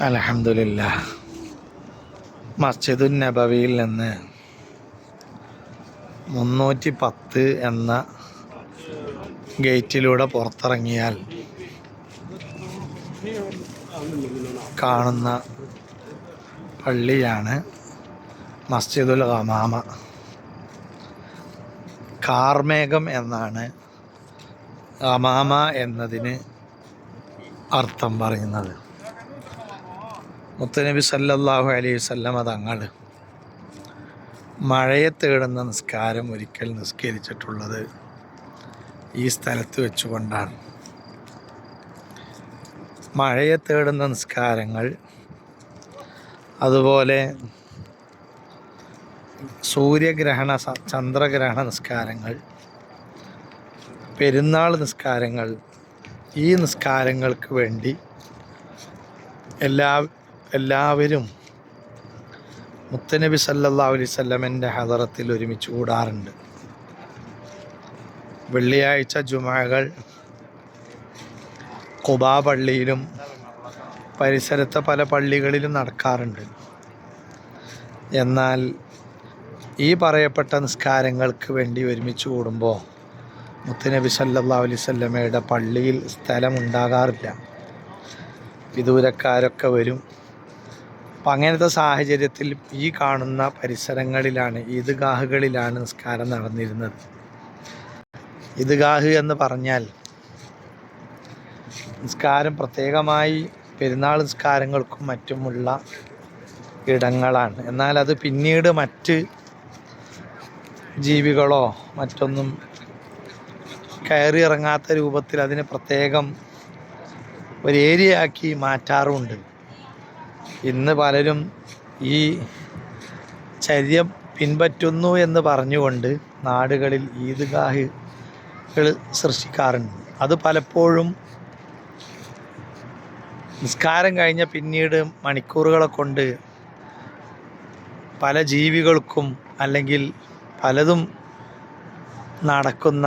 അലഹമില്ല മസ്ജിദുൻ നബവിയിൽ നിന്ന് മുന്നൂറ്റി പത്ത് എന്ന ഗേറ്റിലൂടെ പുറത്തിറങ്ങിയാൽ കാണുന്ന പള്ളിയാണ് മസ്ജിദുൽ ഹമാമ കാർമേഘം എന്നാണ് ഹമാമ എന്നതിന് അർത്ഥം പറയുന്നത്. മുത്തനബി സല്ലല്ലാഹു അലൈഹി വസല്ലമ തങ്ങൾ മഴയെ തേടുന്ന നിസ്കാരം ഒരിക്കൽ നിസ്കരിച്ചിട്ടുള്ളത് ഈ സ്ഥലത്ത് വെച്ചുകൊണ്ടാണ്. മഴയെ തേടുന്ന നിസ്കാരങ്ങൾ അതുപോലെ സൂര്യഗ്രഹണ ചന്ദ്രഗ്രഹണ നിസ്കാരങ്ങൾ പെരുന്നാൾ നിസ്കാരങ്ങൾ ഈ നിസ്കാരങ്ങൾക്ക് വേണ്ടി എല്ലാ എല്ലാവരും മുത്തനബി സല്ലാ അലൈഹി വസല്ലമന്റെ ഹദറത്തിൽ ഒരുമിച്ച് കൂടാറുണ്ട്. വെള്ളിയാഴ്ച ജുമകൾ കുബാ പള്ളിയിലും പരിസരത്തെ പല പള്ളികളിലും നടക്കാറുണ്ട്. എന്നാൽ ഈ പറയപ്പെട്ട നിസ്കാരങ്ങൾക്ക് വേണ്ടി ഒരുമിച്ച് കൂടുമ്പോൾ മുത്തനബി സല്ലാ അലൈഹി വസല്ലമയുടെ പള്ളിയിൽ സ്ഥലമുണ്ടാകാറില്ല. വിദൂരക്കാരൊക്കെ വരും. അപ്പം അങ്ങനത്തെ സാഹചര്യത്തിൽ ഈ കാണുന്ന പരിസരങ്ങളിലാണ് ഈദ്ഗാഹുകളിലാണ് നിസ്കാരം നടന്നിരുന്നത്. ഈദ്ഗാഹ് എന്ന് പറഞ്ഞാൽ നിസ്കാരം പ്രത്യേകമായി പെരുന്നാൾ നിസ്കാരങ്ങൾക്കും മറ്റുമുള്ള ഇടങ്ങളാണ്. എന്നാൽ അത് പിന്നീട് മറ്റ് ജീവികളോ മറ്റൊന്നും കയറി ഇറങ്ങാത്ത രൂപത്തിൽ അതിനെ പ്രത്യേകം ഒരു ഏരിയ ആക്കി മാറ്റാറുമുണ്ട്. ഇന്ന് പലരും ഈ ചര്യ പിൻപറ്റുന്നു എന്ന് പറഞ്ഞുകൊണ്ട് നാടുകളിൽ ഈദ്ഗാഹുകൾ സൃഷ്ടിക്കാറുണ്ട്. അത് പലപ്പോഴും നിസ്കാരം കഴിഞ്ഞ പിന്നീട് മണിക്കൂറുകളെ കൊണ്ട് പല ജീവികൾക്കും അല്ലെങ്കിൽ പലതും നടക്കുന്ന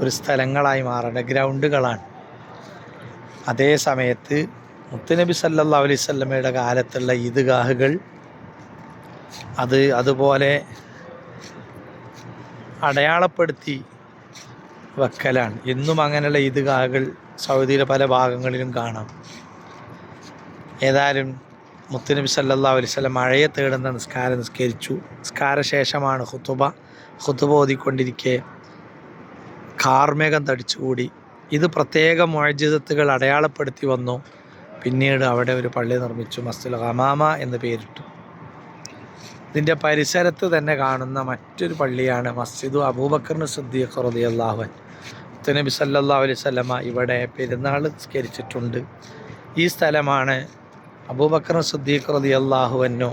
ഒരു സ്ഥലങ്ങളായി മാറേണ്ട ഗ്രൗണ്ടുകളാണ്. അതേ സമയത്ത് മുത്തുനബി സല്ലല്ലാഹു അലൈഹി സ്വല്ലമയുടെ കാലത്തുള്ള ഈദ്ഗാഹുകൾ അത് അതുപോലെ അടയാളപ്പെടുത്തി വെക്കലാണ്. ഇന്നും അങ്ങനെയുള്ള ഈദ്ഗാഹുകൾ സൗദിയിലെ പല ഭാഗങ്ങളിലും കാണാം. ഏതായാലും മുത്തുനബി സല്ലാ അലൈഹി വസല്ലം മഴയെ തേടുന്ന നിസ്കാരം നിസ്കരിച്ചു. നിസ്കാര ശേഷമാണ് ഹുത്തുബ ഹുത്തുബ ഓതിക്കൊണ്ടിരിക്കെ കാർമേഘം തടിച്ചുകൂടി. ഇത് പ്രത്യേക മോജിതത്തുകൾ അടയാളപ്പെടുത്തി വന്നു. പിന്നീട് അവിടെ ഒരു പള്ളി നിർമ്മിച്ചു മസ്ജിദുൽ ഹമാമ എന്ന് പേരിട്ടു. ഇതിന്റെ പരിസരത്ത് തന്നെ കാണുന്ന മറ്റൊരു പള്ളിയാണ് മസ്ജിദു അബൂബക്കറിന് സിദ്ദീഖ് റതി അള്ളാഹുൻ നബി സല്ലാ അലൈഹി വസല്ലമ ഇവിടെ പെരുന്നാൾ സ്കരിച്ചിട്ടുണ്ട് ഈ സ്ഥലമാണ് അബൂബക്കർ സിദ്ദീഖ് റതി അള്ളാഹുവനോ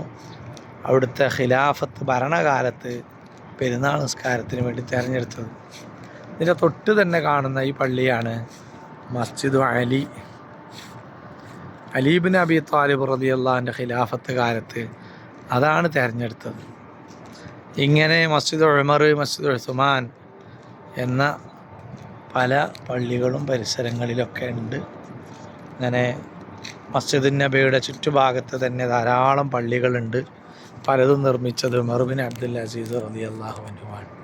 അവിടുത്തെ ഖിലാഫത്ത് ഭരണകാലത്ത് പെരുന്നാൾ നിസ്കാരത്തിന് വേണ്ടി തിരഞ്ഞെടുത്തത്. ഇതിന്റെ തൊട്ട് തന്നെ കാണുന്ന ഈ പള്ളിയാണ് മസ്ജിദ് അലി. അലീബിൻ അബി താലിബ് റളിയല്ലാഹുവിന്റെ ഖിലാഫത്ത് കാലത്ത് അതാണ് തിരഞ്ഞെടുത്തത്. ഇങ്ങനെ മസ്ജിദ് ഉമർ മസ്ജിദ് ഉസ്മാൻ എന്ന പല പള്ളികളും പരിസരങ്ങളിലൊക്കെ ഉണ്ട്. അങ്ങനെ മസ്ജിദ് നബിയുടെ ചുറ്റുഭാഗത്ത് തന്നെ ധാരാളം പള്ളികളുണ്ട്. പലതും നിർമ്മിച്ചത് മെറുബിൻ അബ്ദുൽ അസീസ് റളിയല്ലാഹു അൻഹുവാണ്.